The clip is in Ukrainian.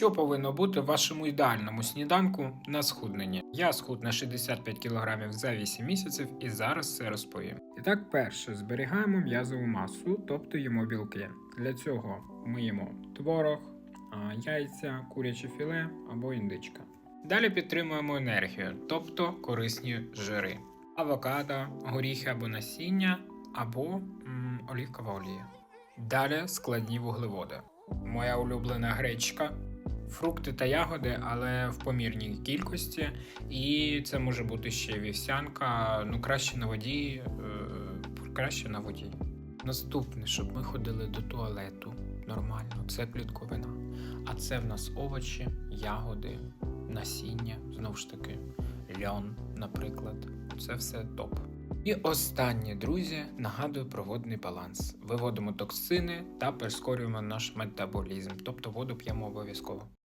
Що повинно бути в вашому ідеальному сніданку на схуднення? Я схуд на 65 кг за 8 місяців і зараз це розповім. І так, перше, зберігаємо м'язову масу, тобто їмо білки. Для цього ми їмо творог, яйця, куряче філе або індичка. Далі підтримуємо енергію, тобто корисні жири. Авокадо, горіхи або насіння, або м, олівкова олія. Далі складні вуглеводи. Моя улюблена гречка, фрукти та ягоди, але в помірній кількості. І це може бути ще вівсянка, ну краще на воді, е, краще на воді. Наступне, щоб ми ходили до туалету нормально, це клітковина. А це в нас овочі, ягоди, насіння, знову ж таки, льон, наприклад. Це все топ. І останнє, друзі, нагадую про водний баланс. Виводимо токсини та прискорюємо наш метаболізм, тобто воду п'ємо обов'язково.